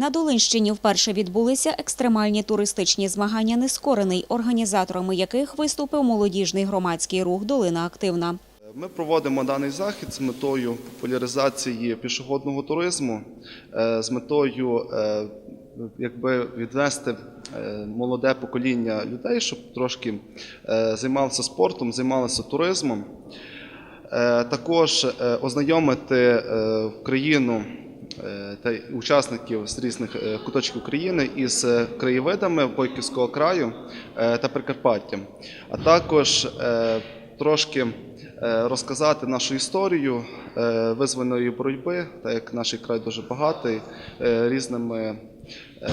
На Долинщині вперше відбулися екстремальні туристичні змагання «Нескорений», організаторами яких виступив молодіжний громадський рух «Долина Активна». Ми проводимо даний захід з метою популяризації пішохідного туризму, е, з метою е, якби відвести е, молоде покоління людей, щоб трошки займалися спортом, займалися туризмом. Також ознайомити країну та учасників з різних е, куточків України із е, краєвидами Бойківського краю е, та Прикарпаття, а також е, трошки е, розказати нашу історію е, визвольної боротьби, так як наш край дуже багатий е, різними, е,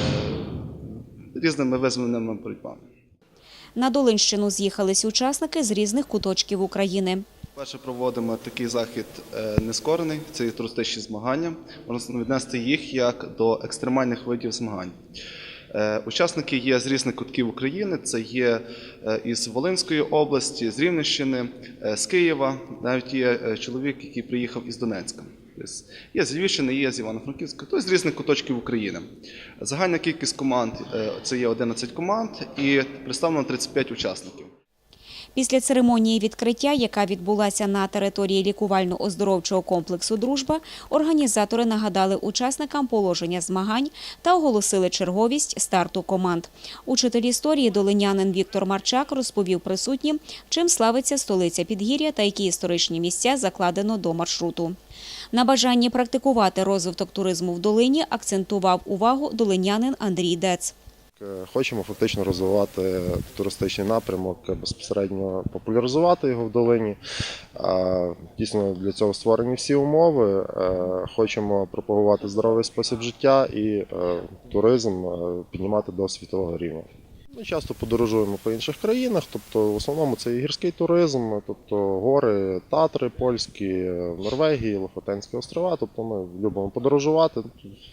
різними визвольними боротьбами. На Долинщину з'їхались учасники з різних куточків України. Перше проводимо такий захід е, нескорений, це є туристичні змагання. Можна віднести їх як до екстремальних видів змагань. Е, Учасники є з різних кутків України. Це є е, із Волинської області, з Рівненщини, з Києва. Навіть є чоловік, який приїхав із Донецька. Тобто Є з Львівщини, є з Івано-Франківська, тобто з різних куточків України. Загальна кількість команд це є 11 команд і представлено 35 учасників. Після церемонії відкриття, яка відбулася на території лікувально-оздоровчого комплексу «Дружба», організатори нагадали учасникам положення змагань та оголосили черговість старту команд. Учитель історії долинянин Віктор Марчак розповів присутнім, чим славиться столиця Підгір'я та які історичні місця закладено до маршруту. На бажанні практикувати розвиток туризму в долині акцентував увагу долинянин Андрій Дец. Е, Хочемо фактично розвивати туристичний напрямок, е, безпосередньо популяризувати його в долині. Дійсно, для цього створені всі умови. Е, Хочемо пропагувати здоровий спосіб життя і туризм піднімати до світового рівня. Ми часто подорожуємо по інших країнах, тобто в основному це і гірський туризм, тобто гори, Татри польські, Норвегії, Лохотенські острова. Тобто ми любимо подорожувати.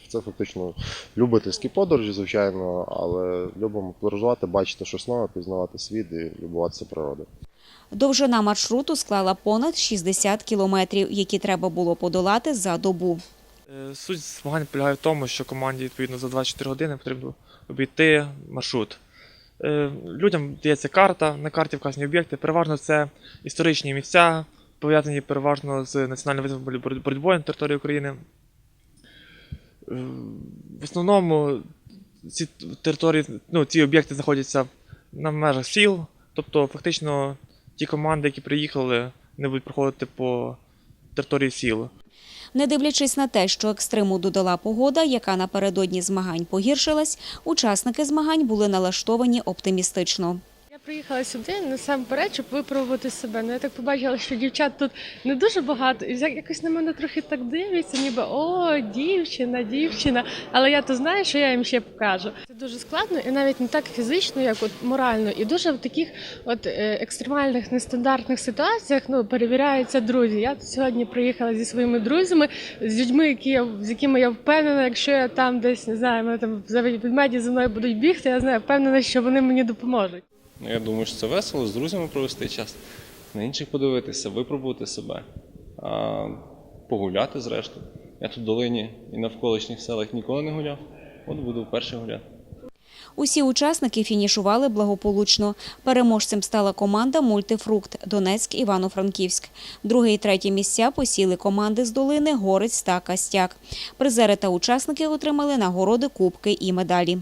Це фактично любительські подорожі, звичайно, але любимо подорожувати, бачити щось нове, пізнавати світ і любуватися природою. Довжина маршруту склала понад 60 кілометрів, які треба було подолати за добу. Е, Суть змагань полягає в тому, що команді відповідно за 24 години потрібно обійти маршрут. Е, Людям дається карта, на карті вказані об'єкти. Переважно це історичні місця, пов'язані переважно з національною визвольною боротьбою на території України. Е, В основному ці території, ну, ці об'єкти знаходяться на межах сіл, тобто фактично ті команди, які приїхали, не будуть проходити по території сіл. Не дивлячись на те, що екстриму додала погода, яка напередодні змагань погіршилась, учасники змагань були налаштовані оптимістично. Приїхала сюди насамперед, щоб випробувати себе. Ну я так побачила, що дівчат тут не дуже багато, і якось на мене трохи так дивляться, ніби о, дівчина, дівчина. Але я то знаю, що я їм ще покажу. Це дуже складно, і навіть не так фізично, як от морально. І дуже в таких от е, екстремальних нестандартних ситуаціях ну перевіряються друзі. Я тут сьогодні приїхала зі своїми друзями, з людьми, які я з якими я впевнена, якщо я там десь не знаю, мене там за ведмеді за мною будуть бігти, я знаю, впевнена, що вони мені допоможуть. Ну, я думаю, що це весело, з друзями провести час, на інших подивитися, випробувати себе, а, погуляти зрештою. Я тут в долині і навколишніх селах ніколи не гуляв. От буду вперше гуляти. Усі учасники фінішували благополучно. Переможцем стала команда Мультифрукт Донецьк Івано-Франківськ. Друге і третє місця посіли команди з долини Горець та Кастяк. Призери та учасники отримали нагороди, кубки і медалі.